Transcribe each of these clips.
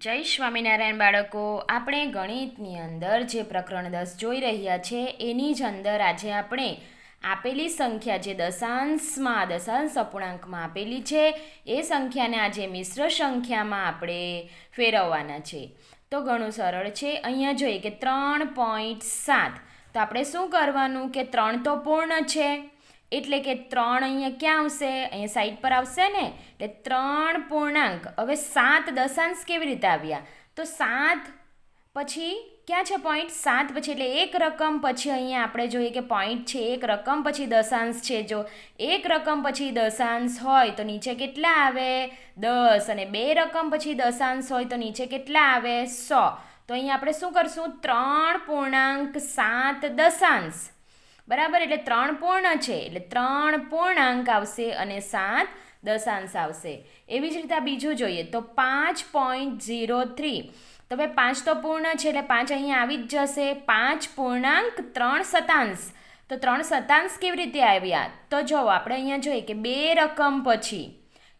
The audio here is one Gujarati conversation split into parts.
જય સ્વામિનારાયણ બાળકો, આપણે ગણિતની અંદર જે પ્રકરણ દસ જોઈ રહ્યા છે, એની જ અંદર આજે આપણે આપેલી સંખ્યા જે દશાંશમાં, દશાંશ અપૂર્ણાંકમાં આપેલી છે, એ સંખ્યાને આજે મિશ્ર સંખ્યામાં આપણે ફેરવવાના છે. તો ઘણું સરળ છે, અહીંયા જોઈએ કે ત્રણ પોઈન્ટ સાત. તો આપણે શું કરવાનું કે ત્રણ તો પૂર્ણ છે? એટલે કે ત્રણ અહીંયા ક્યાં આવશે? અહીંયા સાઈડ પર આવશે ને? એટલે ત્રણ પૂર્ણાંક. હવે સાત દશાંશ કેવી રીતે આવ્યા? તો સાત પછી ક્યાં છે પોઈન્ટ સાત પછી એટલે એક રકમ પછી અહીંયા આપણે જોઈએ કે પોઈન્ટ છે, એક રકમ પછી દશાંશ છે. જો એક રકમ પછી દશાંશ હોય તો નીચે કેટલા આવે? દસ. અને બે રકમ પછી દશાંશ હોય તો નીચે કેટલા આવે? સો. તો અહીંયા આપણે શું કરશું? ત્રણ પૂર્ણાંક સાત દશાંશ. બરાબર? એટલે ત્રણ પૂર્ણ છે. એટલે ત્રણ પૂર્ણાંક આવશે અને સાત દશાંશ આવશે. એવી જ રીતે આ બીજું જોઈએ તો પાંચ પોઈન્ટ ઝીરો થ્રી તો ભાઈ પાંચ તો પૂર્ણ છે, એટલે પાંચ અહીંયા આવી જ જશે. પાંચ પૂર્ણાંક, ત્રણ શતાંશ તો ત્રણ શતાંશ કેવી રીતે આવ્યા? તો જો આપણે અહીંયા જોઈએ કે બે રકમ પછી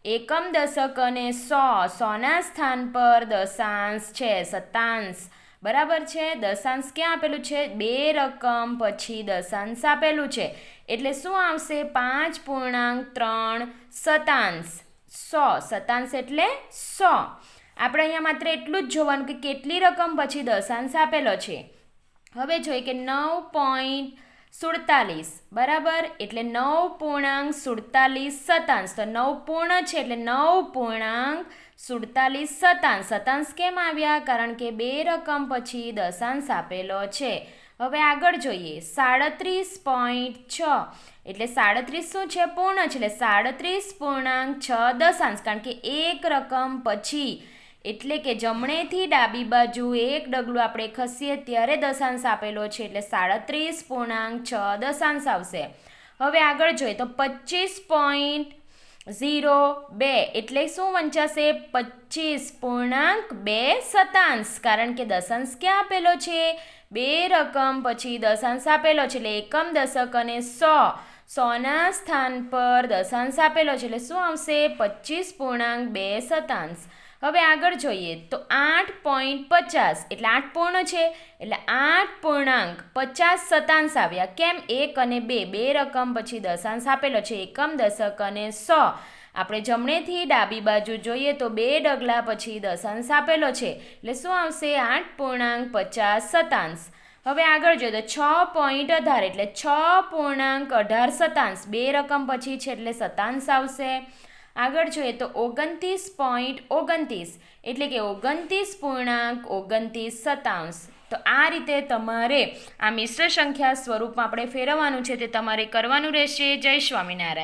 એકમ દશક અને સો. સોના સ્થાન પર દશાંશ છે શતાંશ બરાબર છે? દશાંશ ક્યાં આપેલું છે? બે રકમ પછી દશાંશ આપેલું છે. એટલે શું આવશે? પાંચ પૂર્ણાંક ત્રણ શતાંશ સો. શતાંશ એટલે સો. આપણે અહીંયા માત્ર એટલું જ જોવાનું કે કેટલી રકમ પછી દશાંશ આપેલો છે. હવે જોઈએ કે નવ પોઈન્ટ સુડતાલીસ, બરાબર? એટલે નવ પૂર્ણાંક સુડતાલીસ સતાંશ તો નવ પૂર્ણ છે એટલે નવ પૂર્ણાંક સુડતાલીસ સતાંશ સતાંશ કેમ આવ્યા? કારણ કે બે રકમ પછી દશાંશ આપેલો છે. હવે આગળ જોઈએ. સાડત્રીસ પોઈન્ટ છ. એટલે સાડત્રીસ શું છે? પૂર્ણ છે. એટલે સાડત્રીસ પૂર્ણાંક છ દશાંશ. કારણ કે એક રકમ પછી એટલે કે જમણેથી ડાબી બાજુ એક ડગલું આપણે ખસીએ ત્યારે દશાંશ આપેલો છે, એટલે સાડત્રીસ પૂર્ણાંક છ દશાંશ આવશે. હવે આગળ જોઈએ તો પચીસ પોઈન્ટ ઝીરો બે, એટલે શું વંચાશે? પચીસ પૂર્ણાંક બે શતાંશ, કારણ કે દશાંશ ક્યાં આપેલો છે? બે રકમ પછી દશાંશ આપેલો છે, એટલે એકમ દશક અને સો. સોના સ્થાન પર દશાંશ આપેલો છે, એટલે શું આવશે? પચીસ પૂર્ણાંક બે શતાંશ. હવે આગળ જોઈએ તો આઠ પોઈન્ટ પચાસ. એટલે આઠ પૂર્ણ છે. એટલે આઠ પૂર્ણાંક પચાસ શતાંશ આવ્યા. કેમ? એક અને બે. બે રકમ પછી દશાંશ આપેલો છે. એકમ, દશક અને સો. આપણે જમણેથી ડાબી બાજુ જોઈએ તો બે ડગલા પછી દશાંશ આપેલો છે. એટલે શું આવશે? આઠ પૂર્ણાંક પચાસ શતાંશ હવે આગળ જોઈએ તો છ પોઈન્ટ અઢાર. એટલે છ પૂર્ણાંક અઢાર શતાંશ બે રકમ પછી છે એટલે શતાંશ આવશે. આગળ જોઈએ તો ઓગણત્રીસ પોઈન્ટ ઓગણત્રીસ એટલે કે ઓગણત્રીસ પૂર્ણાંક ઓગણત્રીસ શતાંશ તો આ રીતે તમારે આ મિશ્ર સંખ્યા સ્વરૂપમાં આપણે ફેરવવાનું છે તે તમારે કરવાનું રહેશે. જય સ્વામિનારાયણ.